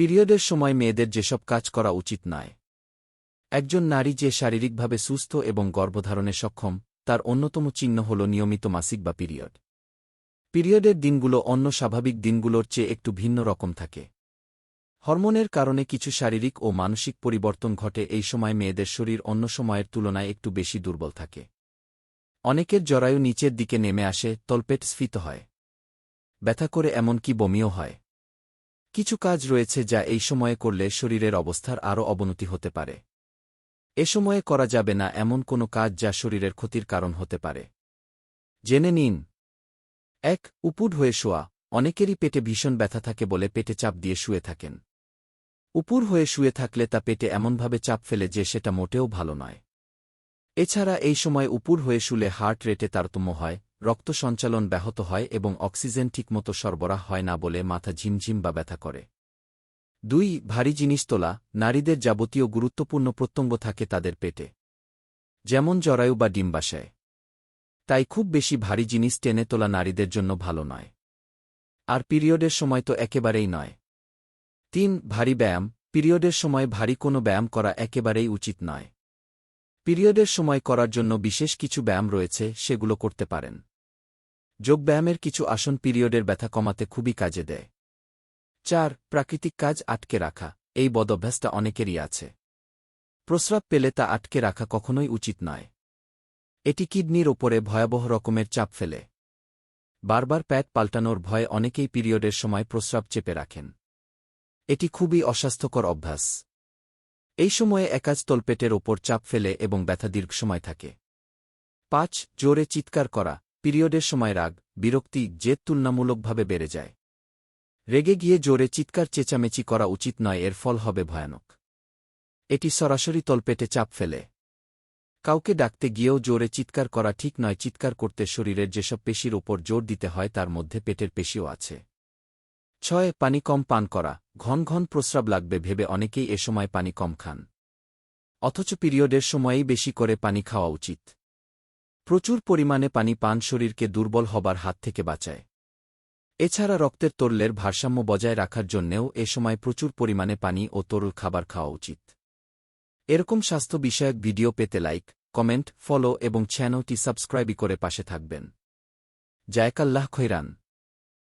পিরিয়ডের সময় মেয়েদের যেসব কাজ করা উচিত নয়। একজন নারী যে শারীরিকভাবে সুস্থ এবং গর্ভধারণে সক্ষম, তার অন্যতম চিহ্ন হল নিয়মিত মাসিক বা পিরিয়ড। পিরিয়ডের দিনগুলো অন্য স্বাভাবিক দিনগুলোর চেয়ে একটু ভিন্ন রকম থাকে। হরমোনের কারণে কিছু শারীরিক ও মানসিক পরিবর্তন ঘটে, এই সময় মেয়েদের শরীর অন্য সময়ের তুলনায় একটু বেশি দুর্বল থাকে। অনেকের জরায়ু নিচের দিকে নেমে আসে, তলপেট স্ফীত হয়। ব্যথা করে এমনকি বমিও হয়। কিছু কাজ রয়েছে যা এই সময়ে করলে শরীরের অবস্থার আরও অবনতি হতে পারে। এ সময়ে করা যাবে না এমন কোনো কাজ যা শরীরের ক্ষতির কারণ হতে পারে। জেনে নিন। এক, উপুড হয়ে শোয়া। অনেকেরই পেটে ভীষণ ব্যথা থাকে বলে পেটে চাপ দিয়ে শুয়ে থাকেন। উপুর হয়ে শুয়ে থাকলে তা পেটে এমনভাবে চাপ ফেলে যে সেটা মোটেও ভালো নয়। এছাড়া এই সময় উপুর হয়ে শুলে হার্ট রেটে তারতম্য হয় রক্ত সঞ্চালন ব্যাহত হয় এবং অক্সিজেন ঠিকমতো সরবরাহ হয় না বলে মাথা ঝিমঝিম বা ব্যথা করে। দুই, ভারী জিনিস তোলা, নারীদের যাবতীয় গুরুত্বপূর্ণ প্রত্যঙ্গ থাকে তাদের পেটে, যেমন জরায়ু বা ডিম্বাশয়। তাই খুব বেশি ভারী জিনিস টেনে তোলা নারীদের জন্য ভালো নয়। আর পিরিয়ডের সময় তো একেবারেই নয়। তিন, ভারী ব্যায়াম, পিরিয়ডের সময় ভারী কোনো ব্যায়াম করা একেবারেই উচিত নয়। পিরিয়ডের সময় করার জন্য বিশেষ কিছু ব্যায়াম রয়েছে, সেগুলো করতে পারেন। যোগব্যায়ামের কিছু আসন পিরিয়ডের ব্যথা কমাতে খুবই কাজে দেয়। চার, প্রাকৃতিক কাজ আটকে রাখা, এই বদভ্যাসটা অনেকেরই আছে। প্রস্রাব পেলে তা আটকে রাখা কখনোই উচিত নয়। এটি কিডনির ওপরে ভয়াবহ রকমের চাপ ফেলে। বারবার প্যাট পাল্টানোর ভয়ে অনেকেই পিরিয়ডের সময় প্রস্রাব চেপে রাখেন। এটি খুবই অস্বাস্থ্যকর অভ্যাস। এই সময়ে একাজ তলপেটের ওপর চাপ ফেলে এবং ব্যথা দীর্ঘ সময় থাকে। পাঁচ, জোরে চিৎকার করা পিরিয়ডের সময় রাগ, বিরক্তি জেদ তুলনামূলকভাবে বেড়ে যায়। রেগে গিয়ে জোরে চিৎকার চেঁচামেচি করা উচিত নয়, এর ফল হবে ভয়ানক। এটি সরাসরি তলপেটে চাপ ফেলে। কাউকে ডাকতে গিয়েও জোরে চিৎকার করা ঠিক নয়, চিৎকার করতে শরীরের যেসব পেশির ওপর জোর দিতে হয়, তার মধ্যে পেটের পেশিও আছে। ছয়, পানি কম পান করা। ঘন ঘন প্রস্রাব লাগবে, ভেবে অনেকেই এ সময় পানি কম খান। অথচ পিরিয়ডের সময়েই বেশি করে পানি খাওয়া উচিত। প্রচুর পরিমাণে পানি পান শরীরকে দুর্বল হবার হাত থেকে বাঁচায়। এছাড়া রক্তের তরলের ভারসাম্য বজায় রাখার জন্যেও এ সময় প্রচুর পরিমাণে পানি ও তরল খাবার খাওয়া উচিত। এরকম স্বাস্থ্য বিষয়ক ভিডিও পেতে লাইক, কমেন্ট, ফলো এবং চ্যানেলটি সাবস্ক্রাইবই করে পাশে থাকবেন। জায়কাল্লাহ খৈরান।